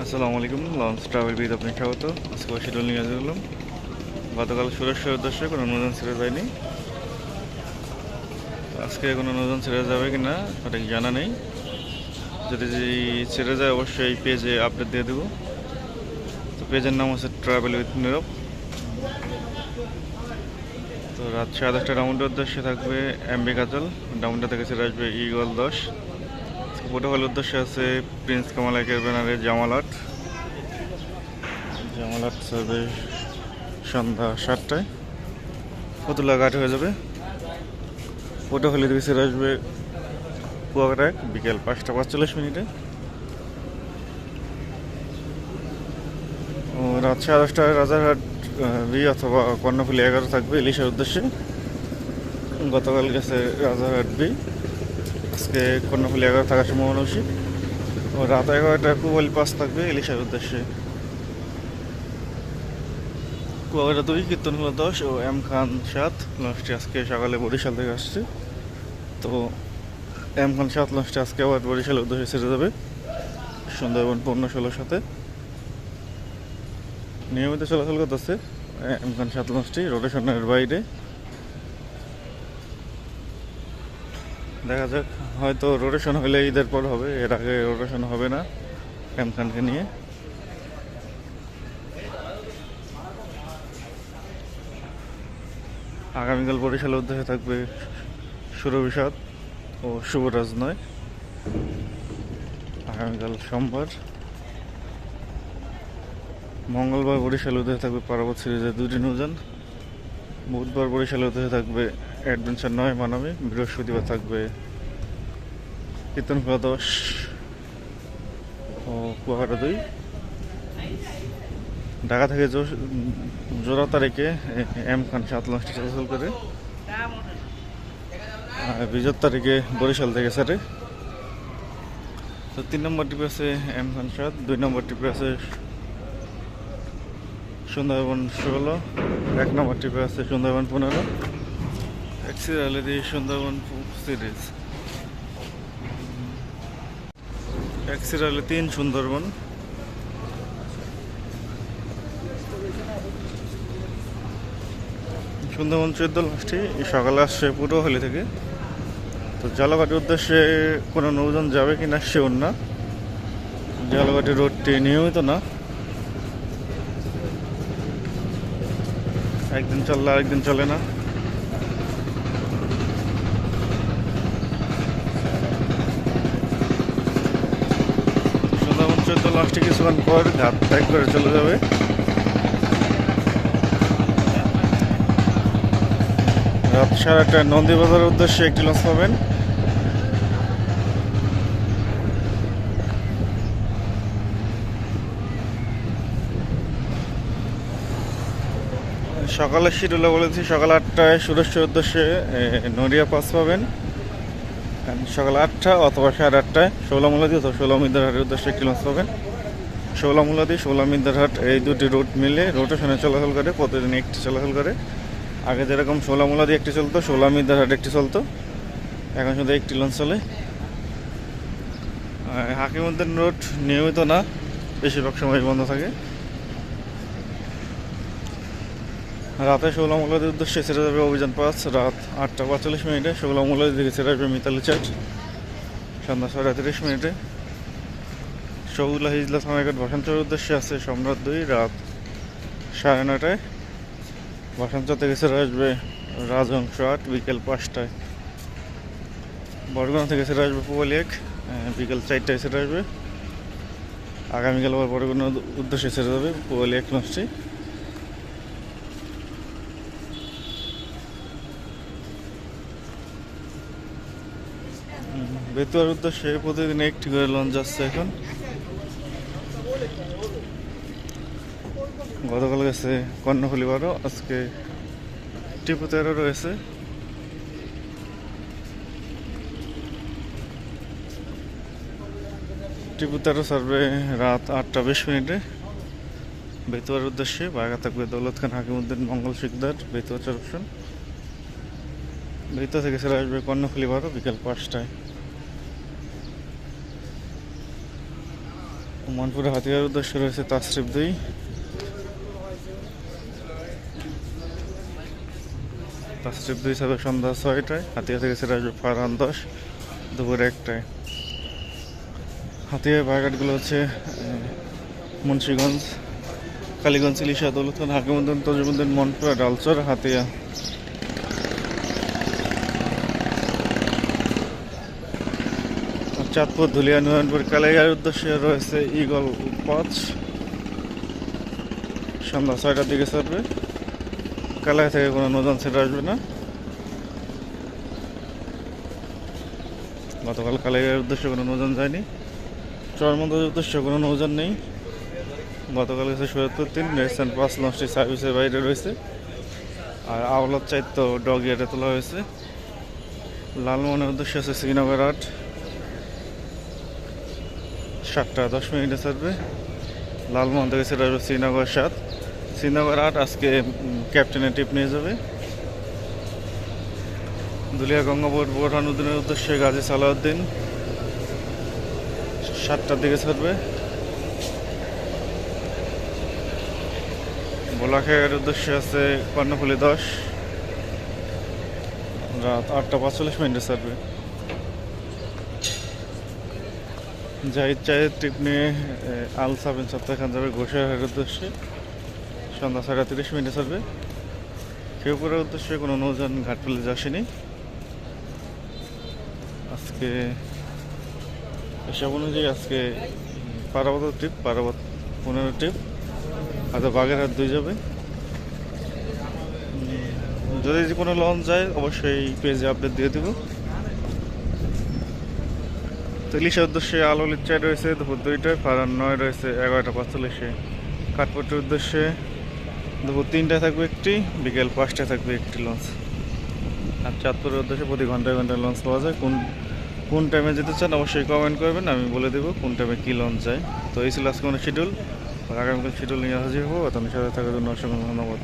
আসসালামু আলাইকুম launch travel বিদ আপনি স্বাগত। আজকে শিডিউল নিয়ে গেলাম গতকাল সুরেশ্বরের উদ্দেশ্যে কোনো নতুন ছেড়ে যায়নি আজকে কোনো নতুন ছেড়ে যাবে কি না সঠিক জানা নেই। যদি ছেড়ে যায় অবশ্যই পেজে আপডেট দিয়ে দেবো। তো পেজের নাম হচ্ছে ট্রাভেল উইথ নীরব তো রাত সাড়ে দশটা রাউন্ডের উদ্দেশ্যে থাকবে এমবি কাজল ডাউনটা থেকে ছেড়ে আসবে ইগল দশ। প্রোটোকলের উদ্দেশ্যে আছে প্রিন্স কামাল একের ব্যানারে জামালাট জামালাট সার্ভে সন্ধ্যা সাতটায়। ফতুল্লা ঘাট হয়ে যাবে। পটুয়াখালী থেকে ছেড়ে আসবে কুয়াকাটা এক বিকেল পাঁচটা পাঁচচল্লিশ মিনিটে। ও, রাত সাড়ে দশটায় রাজারহাট বি অথবা কর্ণফুলি এগারো থাকবে ইলিশের উদ্দেশ্যে। গতকাল গেছে রাজারহাট বি। আজকে কর্ণফুলি এগারো থাকার সম্ভাবনা বেশি। ও রাত এগারোটায় কুয়ালি পাস থাকবে ইলিশের উদ্দেশ্যে। কুয়াকাটা দুই কীর্তনগুলো দশ ও এম খান সাত। লঞ্চটি আজকে সকালে বরিশাল থেকে আসছে। তো এম খান সাত লঞ্চটি আজকে আবার বরিশালের উদ্দেশ্যে ছেড়ে যাবে। সুন্দরবন পূর্ণ ষোলোর সাথে। নিয়মিত চলাচল করতেছে এম খান সাত লঞ্চটি রোটেশনের বাইরে। দেখা যাক। হয়তো রোটেশন হলে ঈদের পর হবে, এর আগে রোটেশন হবে না খানকে নিয়ে। আগামীকাল বরিশালের উদ্দেশ্যে থাকবে সুরভিষাদ ও শুভরাজ নয় আগামীকাল সোমবার। মঙ্গলবার বরিশাল উদ্দেশ্যে থাকবে পার্বত সিরিজের দুটি নৌযান বুধবার বরিশাল উদ্দেশ্যে থাকবে অ্যাডভেঞ্চার নয় মানামি বৃহস্পতিবার থাকবে কীর্তনখোলা দশ ও কুয়াকাটা দুই। ঢাকা থেকে জোড়া তারিখে এম খান সাত লঞ্চটি চলাচল করে। বিজোর তারিখে বরিশাল থেকে স্যারে। তো তিন নম্বর টিপে আছে এম খান সাত, দুই নম্বর টিপে আছে সুন্দরবন ষোলো, এক নম্বর টিপে আছে সুন্দরবন পনেরো এক্সিরালিটি সুন্দরবন সিরিজ এক্সিরালি তিন সুন্দরবন। সুন্দরবন চোদ্দ লাস্টে সকালে আসছে পটুয়াখালী থেকে। তো জালাঘাটের উদ্দেশ্যে কোনো নৌযান যাবে কি না। শিওর না জালাঘাটের রোডটি নিয়মিত না। একদিন চললে আরেকদিন চলে না। সুন্দরবন চোদ্দ লাস্টে কিছুক্ষণ পর ঘাট ত্যাগ করে চলে যাবে। রাত সাড়ে আটটায় নন্দীবাজারের উদ্দেশ্যে একটি লঞ্চ পাবেন। সকালে শিডিউলে বলেছি, সকাল আটটায় সুরেশ্বর উদ্দেশ্যে নড়িয়া পাস পাবেন। সকাল আটটা অথবা সাড়ে আটটায় ষোলামুলাদি অথবা ষোলামিদারহাটের উদ্দেশ্যে একটি লঞ্চ পাবেন। ষোলামুলাদি ষোলামিদারহাট এই দুটি রুট মিলে রোটেশনে চলাচল করে, প্রতিদিন একটি চলাচল করে। আগে যেরকম ষোলামুলাদি একটি চলতো ষোলামিদারহাট একটি চলতো। এখন শুধু একটি লঞ্চ চলে। হাকিমুদ্দিন রোড নিয়মিত না, বেশিরভাগ সময় বন্ধ থাকে। রাতে ষোলামুলাদির উদ্দেশ্যে ছেড়ে যাবে অভিযান পাঁচ, রাত আটটা পঁয়তাল্লিশ মিনিটে। ষোলামুলাদি থেকে ছেড়ে আসবে মিতালি চাট সন্ধ্যা ছয়টা তিরিশ মিনিটে। শহুলা হিজলা থানাঘাট বসন্তর উদ্দেশ্যে আছে সম্রাট দুই, রাত সাড়ে নটায় বসন্ত থেকে ছেড়ে আসবে রাজহংস আট, বিকেল পাঁচটায়। বরগুনা থেকে ছেড়ে আসবে পুয়ালি এক বিকেল চারটায় ছেড়ে আসবে। আগামীকাল আবার বরগুনার উদ্দেশ্যে ছেড়ে যাবে পুয়ালি এক লঞ্চটি বেতুয়ার উদ্দেশ্যে প্রতিদিন একটি করে লঞ্চ যাচ্ছে এখন। গতকাল গেছে কর্ণফুলি বারো, আজকে টিপু তেরো রয়েছে। টিপু তেরো সার্ভে রাত আটটা বিশ মিনিটে। বেতুয়ার উদ্দেশ্যে বাগা থাকবে দৌলত খান হাকিমুদ্দিন মঙ্গল শিকদার, বেতুয়া চারপশন বেতুয়া থেকে ছেড়ে আসবে কর্ণফুলি বারো বিকেল পাঁচটায়। মনপুরে হাতিয়ার উদ্দেশ্য রয়েছে তাসরিফ দুই। তাসরিফ দুই সাবে সন্ধ্যা ছয়টায় হাতিয়া থেকে সেটা আসবে ফারহান দশ, দুপুরে একটায়। হাতিয়ার বাগাটগুলো হচ্ছে মুন্সিগঞ্জ, কালীগঞ্জ, ইলিশা, দৌলতখান, হাকিমুদ্দিন তজিমুদ্দিন মনপুরা, ডালচর, হাতিয়া। চাঁদপুর, ধুলিয়া নয়নপুর কালাইয়ার উদ্দেশ্যে রয়েছে ইগল পাঁচ সন্ধ্যা ছয়টার দিকে ছাড়বে কালাই থেকে কোনো নতুন সেট আসবে না। গতকাল কালাইয়ার উদ্দেশ্যে কোনো নৌযান যায়নি। চরমন্দের উদ্দেশ্যে কোনো নৌযান নেই। গতকাল গেছে সৈয়দপুর তিন রেস্টান পাঁচ লঞ্চটি সার্ভিসের বাইরে রয়েছে। আর আওলার চাইত ডগ ইয়ারে তোলা হয়েছে। লালমোহনের উদ্দেশ্যে আছে শ্রীনগর আট। সাতটা, দশ মিনিটে ছাড়বে। লালমোহন থেকে সেটা শ্রীনগর সাত। শ্রীনগর আট, আজকে ক্যাপ্টেনের টিপ নিয়ে যাবে। দুলিয়া গঙ্গাপুর বোরহানুদ্দিনের উদ্দেশ্যে গাজী সালাউদ্দিন। সাতটার দিকে ছাড়বে। বোলাখের উদ্দেশ্যে আছে কর্ণফুলি দশ। রাত আটটা পাঁচচল্লিশ মিনিটে ছাড়বে। জাহিদ চায়ের ট্রিপ নিয়ে আল সাবেন সপ্তাহ খান যাবে ঘোষের উদ্দেশ্যে সন্ধ্যা ছয়টা তিরিশ মিনিটে ছাড়বে কেউপুরের উদ্দেশ্যে কোনো নৌযান ঘাট পেলে আসেনি আজকে হিসাব অনুযায়ী আজকে পারাবত ট্রিপ পারাবত পনেরো ট্রিপ হয়তো বাগেরহাট দুই যাবে। যদি কোনো লঞ্চ যায়, অবশ্যই পেজে আপডেট দিয়ে দেবো। তো উদ্দেশ্যে আলো লিচায় রয়েছে, দুপুর দুইটায় ফারান নয় রয়েছে, এগারোটা পাঁচচল্লিশে। কাঠপট্টির উদ্দেশ্যে দুপুর তিনটায় থাকবে একটি, বিকেল পাঁচটায় থাকবে একটি লঞ্চ। আর চাঁদপুরের উদ্দেশ্যে প্রতি ঘন্টায় ঘন্টায় লঞ্চ পাওয়া যায়। কোন কোন টাইমে যেতে চান অবশ্যই কমেন্ট করবেন, আমি বলে দেবো কোন টাইমে কী লঞ্চ যায়। তো এই ছিল আজকে শিডিউল আগামীকাল শিডিউল নিয়ে হাজির হব। তখন সাথে থাকার জন্য অসংখ্য ধন্যবাদ।